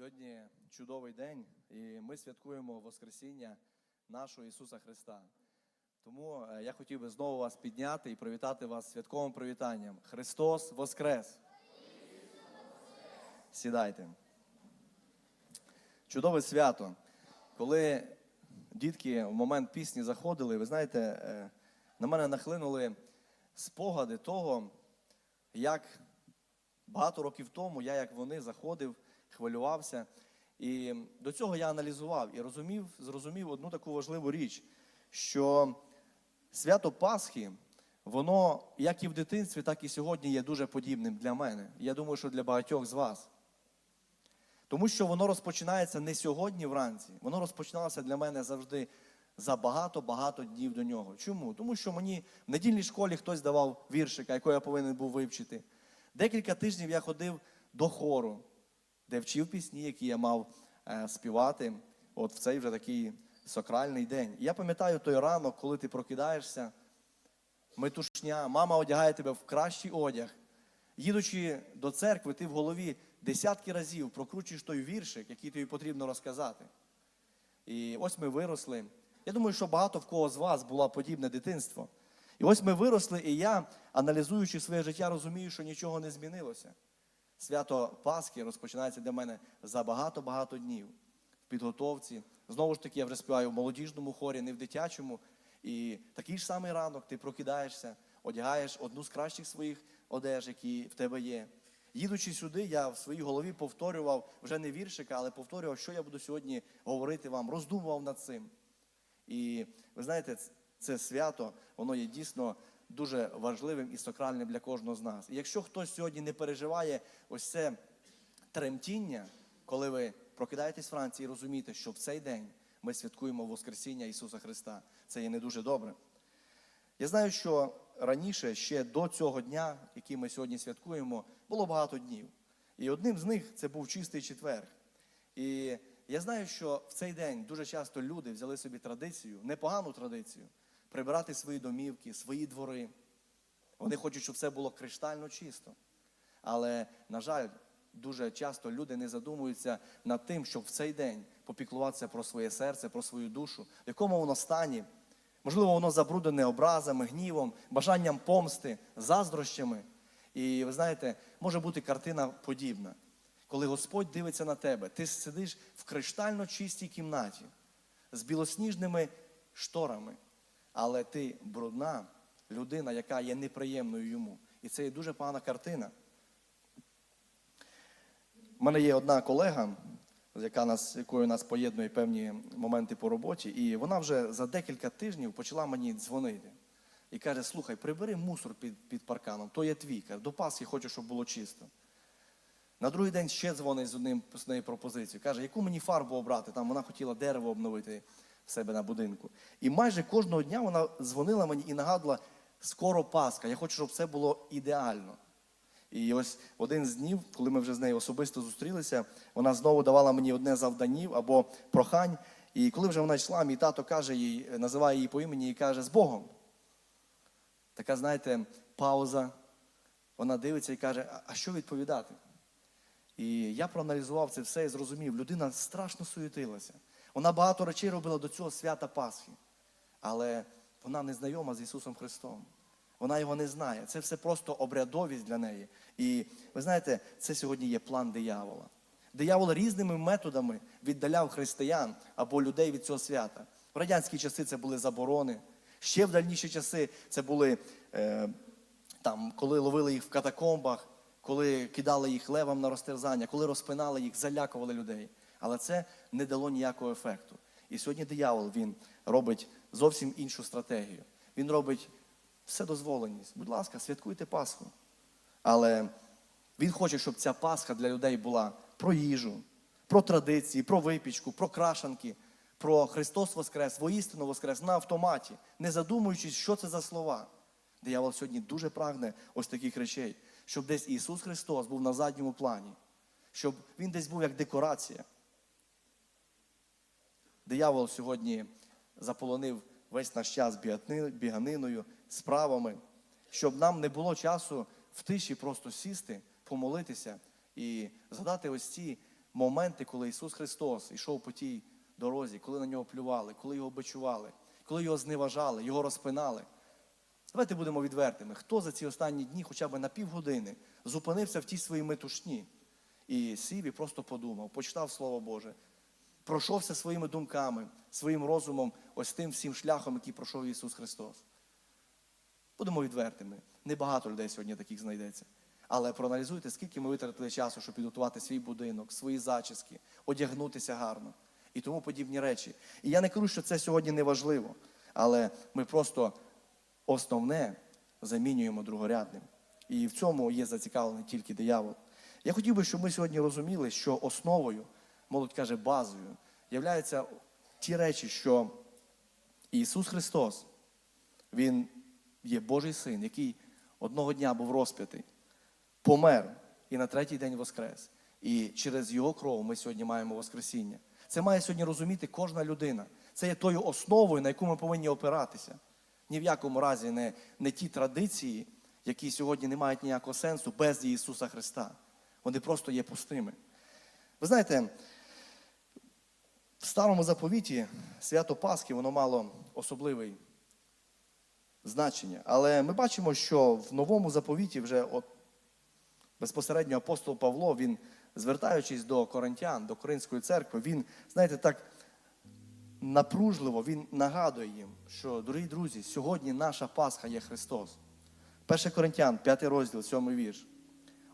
Сьогодні чудовий день, і ми святкуємо Воскресіння нашого Ісуса Христа. Тому е, я хотів би знову вас підняти і привітати вас святковим привітанням. Христос Воскрес! Сідайте. Чудове свято. Коли дітки в момент пісні заходили, ви знаєте, е, на мене нахлинули спогади того, як багато років тому я, як вони, заходив, хвилювався. І до цього я аналізував і розумів, зрозумів одну таку важливу річ, що свято Пасхи, воно як і в дитинстві, так і сьогодні є дуже подібним для мене. Я думаю, що для багатьох з вас. Тому що воно розпочинається не сьогодні вранці, воно розпочиналося для мене завжди за багато-багато днів до нього. Чому? Тому що мені в недільній школі хтось давав віршика, якого я повинен був вивчити. Декілька тижнів я ходив до хору, де вчив пісні, які я мав е, співати от в цей вже такий сакральний день. Я пам'ятаю той ранок, коли ти прокидаєшся, метушня, мама одягає тебе в кращий одяг. Їдучи до церкви, ти в голові десятки разів прокручуєш той віршик, який тобі потрібно розказати. І ось ми виросли. Я думаю, що багато в кого з вас було подібне дитинство. І ось ми виросли, і я, аналізуючи своє життя, розумію, що нічого не змінилося. Свято Пасхи розпочинається для мене за багато-багато днів в підготовці. Знову ж таки, я вже співаю в молодіжному хорі, не в дитячому. І такий ж самий ранок ти прокидаєшся, одягаєш одну з кращих своїх одеж, які в тебе є. Їдучи сюди, я в своїй голові повторював вже не віршика, але повторював, що я буду сьогодні говорити вам, роздумував над цим. І ви знаєте, це свято, воно є дійсно дуже важливим і сакральним для кожного з нас. І якщо хтось сьогодні не переживає ось це тремтіння, коли ви прокидаєтесь вранці і розумієте, що в цей день ми святкуємо Воскресіння Ісуса Христа, це є не дуже добре. Я знаю, що раніше, ще до цього дня, який ми сьогодні святкуємо, було багато днів. І одним з них це був чистий четвер. І я знаю, що в цей день дуже часто люди взяли собі традицію, непогану традицію, прибирати свої домівки, свої двори. Вони хочуть, щоб все було криштально чисто. Але, на жаль, дуже часто люди не задумуються над тим, щоб в цей день попіклуватися про своє серце, про свою душу, в якому воно стані. Можливо, воно забруднене образами, гнівом, бажанням помсти, заздрощами. І ви знаєте, може бути картина подібна. Коли Господь дивиться на тебе, ти сидиш в криштально чистій кімнаті з білосніжними шторами, але ти брудна людина, яка є неприємною йому. І це є дуже погана картина. У мене є одна колега, яка нас, якою нас поєднує певні моменти по роботі, і вона вже за декілька тижнів почала мені дзвонити. І каже: слухай, прибери мусор під, під парканом, то є твій. Каже, до Пасхи хочу, щоб було чисто. На другий день ще дзвонить з одним з нею пропозицією. Каже, яку мені фарбу обрати? Там вона хотіла дерево обновити в себе на будинку. І майже кожного дня вона дзвонила мені і нагадувала, скоро Пасха, я хочу, щоб все було ідеально. І ось один з днів, коли ми вже з нею особисто зустрілися, вона знову давала мені одне завданів або прохань. І коли вже вона йшла, мій тато каже їй, називає її по імені і каже з Богом. Така, знаєте, пауза. Вона дивиться і каже, «А- а що відповідати? І я проаналізував це все і зрозумів, людина страшно суетилася. Вона багато речей робила до цього свята Пасхи, але вона не знайома з Ісусом Христом. Вона його не знає. Це все просто обрядовість для неї. І ви знаєте, це сьогодні є план диявола. Диявол різними методами віддаляв християн або людей від цього свята. В радянські часи це були заборони. Ще в дальніші часи це були е, там, коли ловили їх в катакомбах, коли кидали їх левам на розтерзання, коли розпинали їх, залякували людей. Але це не дало ніякого ефекту. І сьогодні диявол він робить зовсім іншу стратегію. Він робить вседозволеність. Будь ласка, святкуйте Пасху. Але він хоче, щоб ця Пасха для людей була про їжу, про традиції, про випічку, про крашанки, про Христос Воскрес, воістину Воскрес на автоматі, не задумуючись, що це за слова. Диявол сьогодні дуже прагне ось таких речей, щоб десь Ісус Христос був на задньому плані, щоб Він десь був як декорація. Диявол сьогодні заполонив весь наш час біганиною, справами, щоб нам не було часу в тиші просто сісти, помолитися і згадати ось ці моменти, коли Ісус Христос йшов по тій дорозі, коли на нього плювали, коли його бичували, коли його зневажали, його розпинали. Давайте будемо відвертими. Хто за ці останні дні, хоча б на півгодини, зупинився в тій своїй метушні і сів і просто подумав, почитав Слово Боже, пройшовся своїми думками, своїм розумом, ось тим всім шляхом, який пройшов Ісус Христос. Будемо відвертими. Небагато людей сьогодні таких знайдеться. Але проаналізуйте, скільки ми витратили часу, щоб підготувати свій будинок, свої зачіски, одягнутися гарно і тому подібні речі. І я не кажу, що це сьогодні не важливо, але ми просто основне замінюємо другорядним. І в цьому є зацікавлений тільки диявол. Я хотів би, щоб ми сьогодні розуміли, що основою, молодь каже, базою, являються ті речі, що Ісус Христос, Він є Божий син, який одного дня був розп'ятий, помер і на третій день воскрес. І через Його кров ми сьогодні маємо Воскресіння. Це має сьогодні розуміти кожна людина. Це є тою основою, на яку ми повинні опиратися. Ні в якому разі не, не ті традиції, які сьогодні не мають ніякого сенсу без Ісуса Христа. Вони просто є пустими. Ви знаєте, в старому заповіті свято Пасхи воно мало особливий значення. Але ми бачимо, що в новому заповіті вже от безпосередньо апостол Павло, він, звертаючись до коринтян, до Коринської церкви, він, знаєте, так напружливо він нагадує їм, що, дорогі друзі, сьогодні наша Пасха є Христос. 1 Коринтян, 5 розділ, 7 вірш.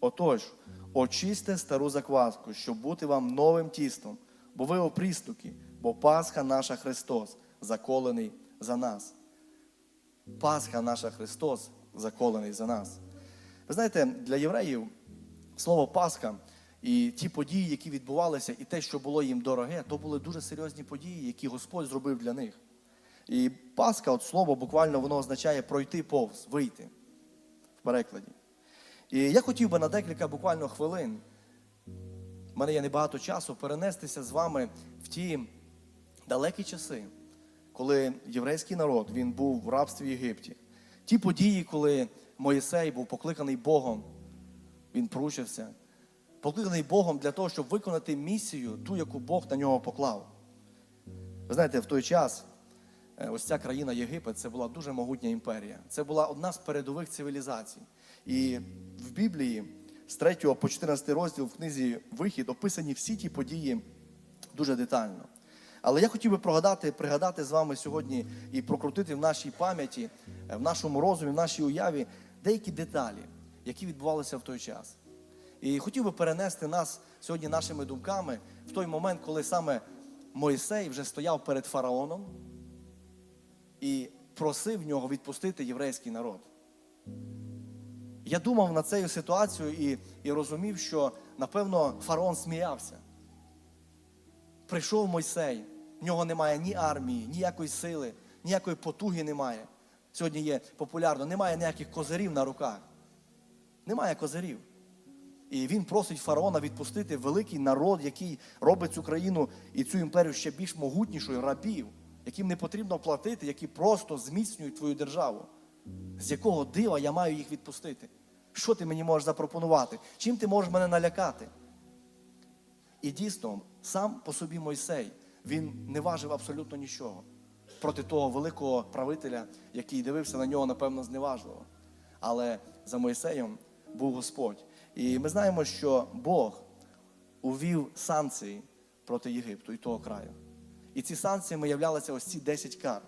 Отож, очисьте стару закваску, щоб бути вам новим тістом, бо ви опрістуки, бо Пасха наша Христос, заколений за нас. Пасха наша Христос, заколений за нас. Ви знаєте, для євреїв слово Пасха і ті події, які відбувалися, і те, що було їм дороге, то були дуже серйозні події, які Господь зробив для них. І Пасха, от слово буквально воно означає пройти повз, вийти в перекладі. І я хотів би на декілька буквально хвилин, в мене є небагато часу, перенестися з вами в ті далекі часи, коли єврейський народ він був в рабстві в Єгипті. Ті події, коли Моїсей був покликаний Богом, він пручився, покликаний Богом для того, щоб виконати місію, ту, яку Бог на нього поклав. Ви знаєте, в той час е, ось ця країна Єгипет це була дуже могутня імперія. Це була одна з передових цивілізацій. І в Біблії з 3 по 14 розділ в книзі Вихід описані всі ті події дуже детально. Але я хотів би пригадати, пригадати з вами сьогодні і прокрутити в нашій пам'яті, е, в нашому розумі, в нашій уяві деякі деталі, які відбувалися в той час. І хотів би перенести нас сьогодні нашими думками в той момент, коли саме Мойсей вже стояв перед фараоном і просив нього відпустити єврейський народ. Я думав над цією ситуацією і, і розумів, що, напевно, фараон сміявся. Прийшов Мойсей, в нього немає ні армії, ніякої сили, ніякої потуги немає. Сьогодні є популярно, немає ніяких козирів на руках. Немає козирів. І він просить фараона відпустити великий народ, який робить цю країну і цю імперію ще більш могутнішою рабів, яким не потрібно платити, які просто зміцнюють твою державу. З якого дива я маю їх відпустити? Що ти мені можеш запропонувати? Чим ти можеш мене налякати? І дійсно, сам по собі Мойсей, він не важив абсолютно нічого проти того великого правителя, який дивився на нього, напевно, зневажливо. Але за Мойсеєм був Господь. І ми знаємо, що Бог увів санкції проти Єгипту і того краю. І ці санкціями являлися ось ці 10 кар.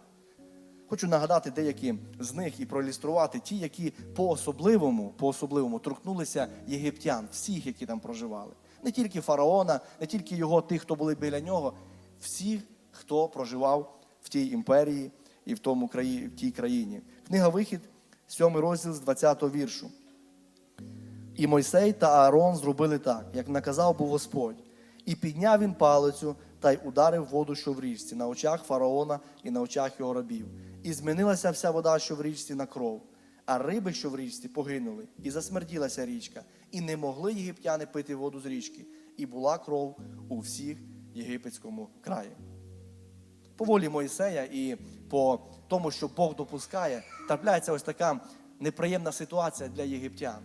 Хочу нагадати деякі з них і проілюструвати ті, які по-особливому, по-особливому торкнулися єгиптян, всіх, які там проживали. Не тільки фараона, не тільки його тих, хто були біля нього, всіх, хто проживав в тій імперії і в, тому краї, в тій країні. Книга Вихід, 7 розділ з 20 віршу. І Мойсей та Аарон зробили так, як наказав був Господь. І підняв він палицю та й ударив воду, що в річці, на очах фараона і на очах його рабів. І змінилася вся вода, що в річці, на кров. А риби, що в річці, погинули, і засмерділася річка, і не могли єгиптяни пити воду з річки, і була кров у всіх єгипетському краї. По волі Моїсея і по тому, що Бог допускає, трапляється ось така неприємна ситуація для єгиптян.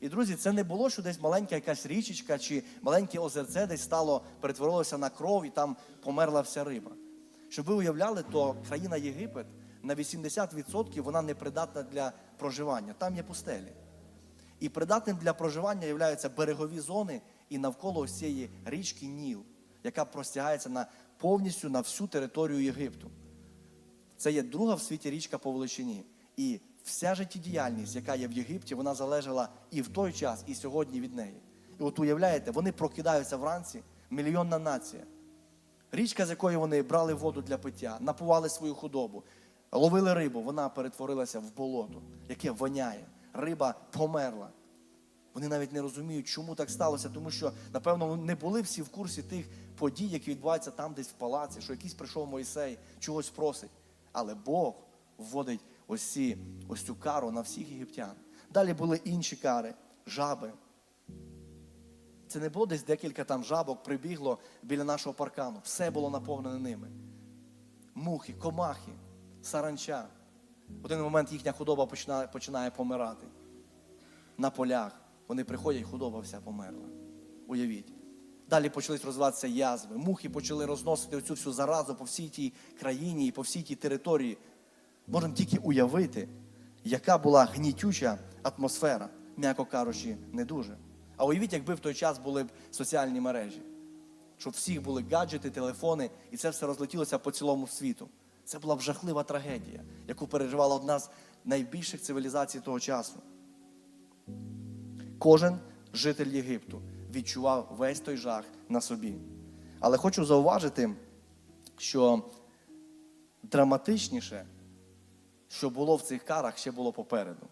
І друзі, це не було, що десь маленька якась річечка чи маленьке озерце десь стало, перетворилося на кров і там померла вся риба. Щоб ви уявляли, то країна Єгипет на 80% вона не придатна для проживання. Там є пустелі. І придатним для проживання являються берегові зони і навколо ось цієї річки Ніл, яка простягається на повністю на всю територію Єгипту. Це є друга в світі річка по величині. І вся життєдіяльність, яка є в Єгипті, вона залежала і в той час, і сьогодні від неї. І от уявляєте, вони прокидаються вранці, мільйонна нація. Річка, з якої вони брали воду для пиття, напували свою худобу, ловили рибу, вона перетворилася в болото, яке воняє. Риба померла. Вони навіть не розуміють, чому так сталося, тому що, напевно, не були всі в курсі тих подій, які відбуваються там десь в палаці, що якийсь прийшов Мойсей, чогось просить. Але Бог вводить ось, ці, ось цю кару на всіх єгиптян. Далі були інші кари, жаби. Це не було десь декілька там жабок прибігло біля нашого паркану. Все було наповнене ними. Мухи, комахи, саранча. В один момент їхня худоба починає, починає помирати. На полях. Вони приходять, худоба вся померла. Уявіть. Далі почались розвиватися язви. Мухи почали розносити оцю всю заразу по всій тій країні і по всій тій території. Можемо тільки уявити, яка була гнітюча атмосфера, м'яко кажучи, не дуже. А уявіть, якби в той час були б соціальні мережі, щоб всіх були гаджети, телефони, і це все розлетілося по цілому світу. Це була б жахлива трагедія, яку переживала одна з найбільших цивілізацій того часу. Кожен житель Єгипту відчував весь той жах на собі. Але хочу зауважити, що драматичніше, що було в цих карах, ще було попереду.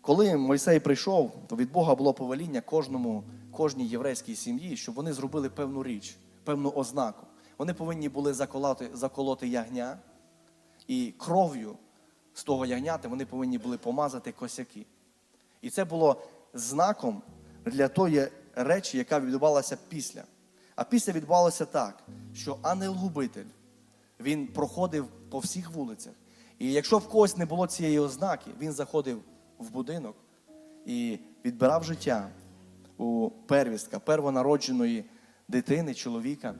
Коли Мойсей прийшов, то від Бога було повеління кожному, кожній єврейській сім'ї, щоб вони зробили певну річ, певну ознаку. Вони повинні були заколоти, заколоти ягня, і кров'ю з того ягняти вони повинні були помазати косяки. І це було знаком для тої речі, яка відбувалася після. А після відбувалося так, що ангел-губитель він проходив по всіх вулицях. І якщо в когось не було цієї ознаки, він заходив в будинок і відбирав життя у первістка, первонародженої дитини, чоловіка.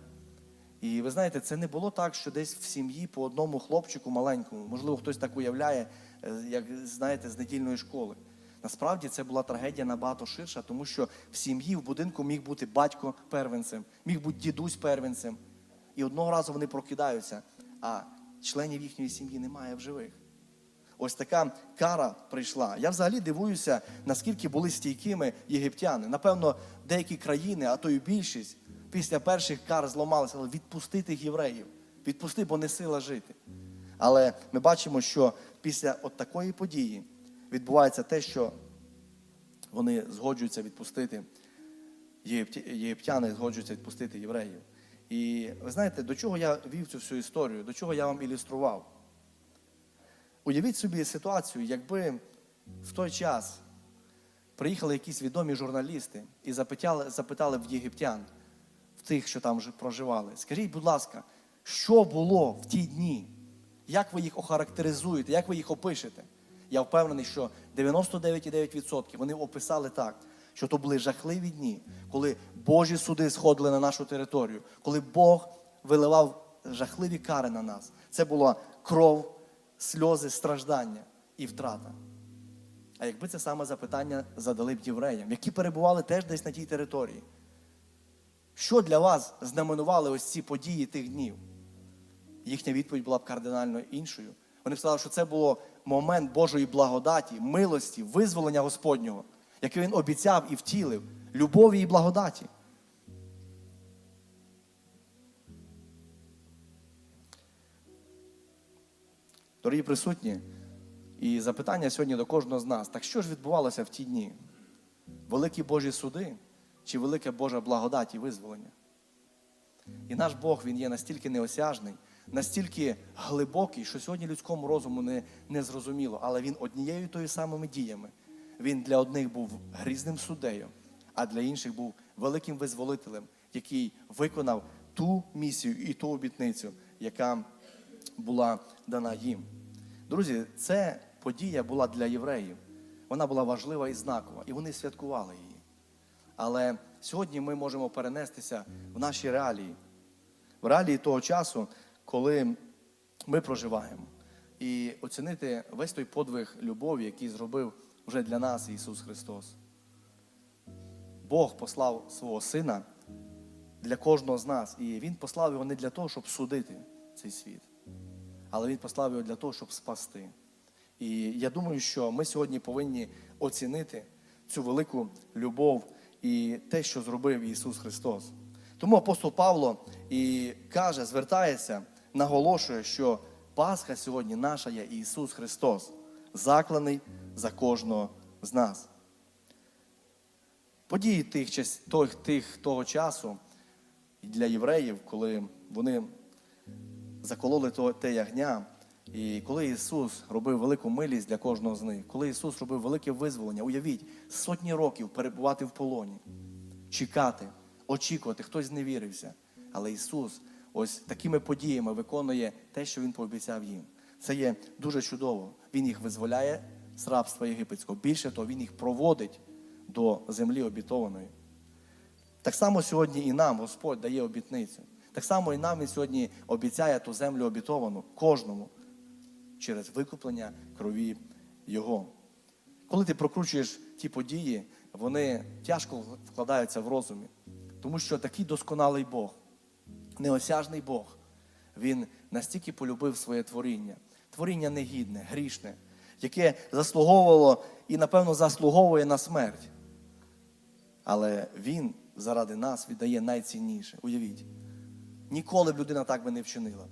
І ви знаєте, це не було так, що десь в сім'ї по одному хлопчику маленькому, можливо, хтось так уявляє, е, як знаєте, з недільної школи. Насправді це була трагедія набагато ширша, тому що в сім'ї, в будинку міг бути батько первенцем, міг бути дідусь первенцем. І одного разу вони прокидаються, а членів їхньої сім'ї немає в живих. Ось така кара прийшла. Я взагалі дивуюся, наскільки були стійкими єгиптяни. Напевно, деякі країни, а то й більшість, після перших кар зламалися, але відпусти тих євреїв. Відпусти, бо не сила жити. Але ми бачимо, що після от такої події відбувається те, що вони згоджуються відпустити, єгиптяни згоджуються відпустити євреїв. І ви знаєте, до чого я вів цю всю історію, до чого я вам ілюстрував? Уявіть собі ситуацію, якби в той час приїхали якісь відомі журналісти і запитали, запитали в єгиптян, тих, що там проживали. Скажіть, будь ласка, що було в ті дні? Як ви їх охарактеризуєте, як ви їх опишете? Я впевнений, що 99,9% вони описали так, що то були жахливі дні, коли Божі суди сходили на нашу територію, коли Бог виливав жахливі кари на нас. Це була кров, сльози, страждання і втрата. А якби це саме запитання задали б євреям, які перебували теж десь на тій території, що для вас знаменували ось ці події тих днів? Їхня відповідь була б кардинально іншою. Вони б сказали, що це було момент Божої благодаті, милості, визволення Господнього, яке він обіцяв і втілив, любові і благодаті. Дорогі присутні, і запитання сьогодні до кожного з нас: так що ж відбувалося в ті дні? Великі Божі суди чи велика Божа благодать і визволення? І наш Бог він є настільки неосяжний, настільки глибокий, що сьогодні людському розуму не, не зрозуміло. Але він однією тою самими діями. Він для одних був грізним суддею, а для інших був великим визволителем, який виконав ту місію і ту обітницю, яка була дана їм. Друзі, це подія була для євреїв. вона була важлива і знакова, і вони святкували її. Але сьогодні ми можемо перенестися в наші реалії, в реалії того часу, коли ми проживаємо, і оцінити весь той подвиг любові, який зробив вже для нас Ісус Христос. Бог послав свого Сина для кожного з нас, і Він послав його не для того, щоб судити цей світ, але Він послав його для того, щоб спасти. І я думаю, що ми сьогодні повинні оцінити цю велику любов і те, що зробив Ісус Христос. Тому апостол Павло і каже, звертається, наголошує, що Пасха сьогодні наша є Ісус Христос, закланий за кожного з нас. Події тих, тих, тих, того часу для євреїв, коли вони закололи те ягня, і коли Ісус робив велику милість для кожного з них, коли Ісус робив велике визволення, уявіть, сотні років перебувати в полоні, чекати, очікувати, хтось зневірився. Але Ісус ось такими подіями виконує те, що Він пообіцяв їм. Це є дуже чудово. Він їх визволяє з рабства єгипетського. Більше того, Він їх проводить до землі обітованої. Так само сьогодні і нам Господь дає обітницю. Так само і нам Він сьогодні обіцяє ту землю обітовану кожному через викуплення крові Його. Коли ти прокручуєш ті події, вони тяжко вкладаються в розумі. Тому що такий досконалий Бог, неосяжний Бог, Він настільки полюбив своє творіння, творіння негідне, грішне, яке заслуговувало і, напевно, заслуговує на смерть. Але Він заради нас віддає найцінніше. Уявіть, ніколи б людина так би не вчинила.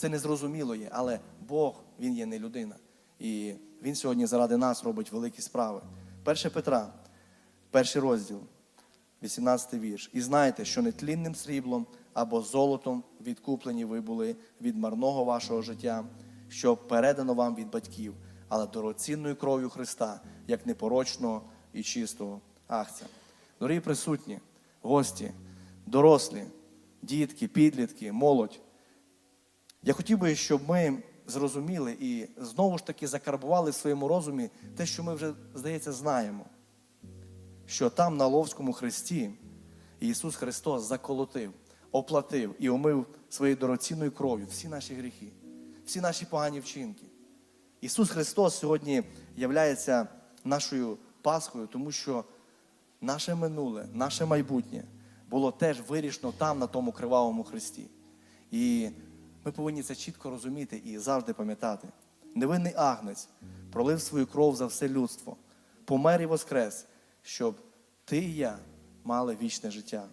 Це незрозуміло є, але Бог, Він є не людина. І Він сьогодні заради нас робить великі справи. 1 Петра, перший розділ, 18 вірш. І знайте, що нетлінним сріблом або золотом відкуплені ви були від марного вашого життя, що передано вам від батьків, але дорогоцінною кров'ю Христа, як непорочного і чистого ахця. Дорогі присутні, гості, дорослі, дітки, підлітки, молодь. Я хотів би, щоб ми зрозуміли і знову ж таки закарбували в своєму розумі те, що ми вже, здається, знаємо. Що там на Ловському хресті Ісус Христос заколотив, оплатив і омив своєю дорогоцінною кров'ю всі наші гріхи, всі наші погані вчинки. Ісус Христос сьогодні являється нашою Пасхою, тому що наше минуле, наше майбутнє було теж вирішено там, на тому кривавому хресті. І ми повинні це чітко розуміти і завжди пам'ятати. Невинний агнець пролив свою кров за все людство, помер і воскрес, щоб ти і я мали вічне життя.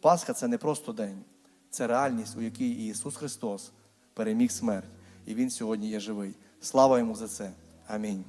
Пасха це не просто день, це реальність, у якій Ісус Христос переміг смерть, і Він сьогодні є живий. Слава йому за це. Амінь.